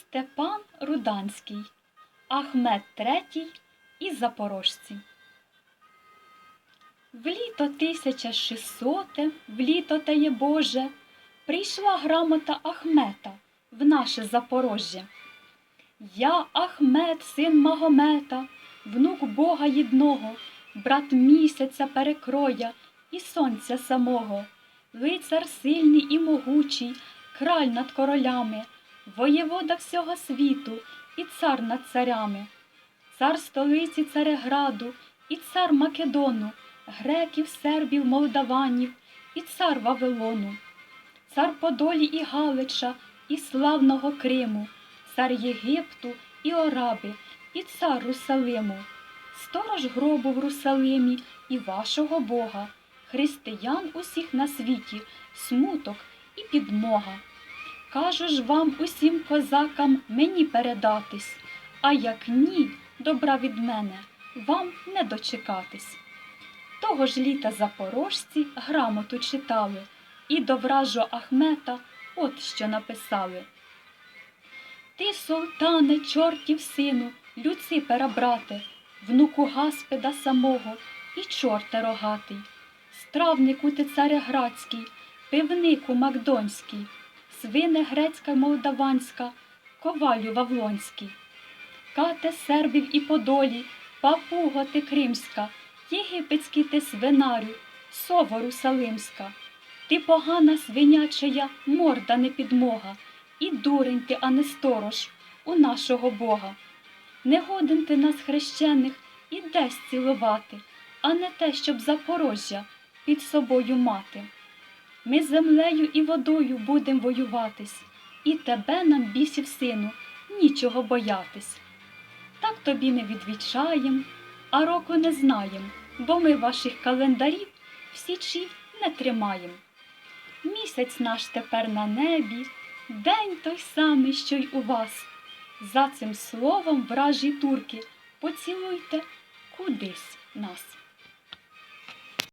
Степан Руданський, Ахмед III і Запорожці. В літо 1600, в літо теє Боже, прийшла грамота Ахмета в наше Запорожжя. Я Ахмед, син Магомета, внук Бога єдного, брат місяця перекроя і сонця самого, лицар сильний і могучий, краль над королями, воєвода всього світу і цар над царями, цар столиці Цареграду і цар Македону, греків, сербів, молдаванів і цар Вавилону, цар Подолі і Галича і славного Криму, цар Єгипту іОраби, і цар Русалиму, сторож гробу в Русалимі і вашого Бога, християн усіх на світі, смуток і підмога. Кажу ж вам усім козакам мені передатись, а як ні, добра від мене, вам не дочекатись. Того ж літа запорожці грамоту читали, і до вражу Ахмета от що написали. Ти, султане, чортів сину, Люципера брате, внуку Гаспеда самого і чорте рогатий, стравнику ти цареградський, пивнику макдонський, свине грецька й молдаванська, ковалю вавлонський, кате сербів і подолі, папуго ти кримська, єгипетський ти свинарю, сово русалимська, ти погана свинячая, морда не підмога, і дурень ти, а не сторож у нашого Бога. Не годен ти нас хрещених і десь цілувати, а не те, щоб Запорожжя під собою мати. Ми землею і водою будем воюватись, і тебе нам, бісів сину, нічого боятись. Так тобі не відвічаєм, а року не знаєм, бо ми ваших календарів в січі не тримаєм. Місяць наш тепер на небі, день той самий, що й у вас. За цим словом, вражі турки, поцілуйте кудись нас.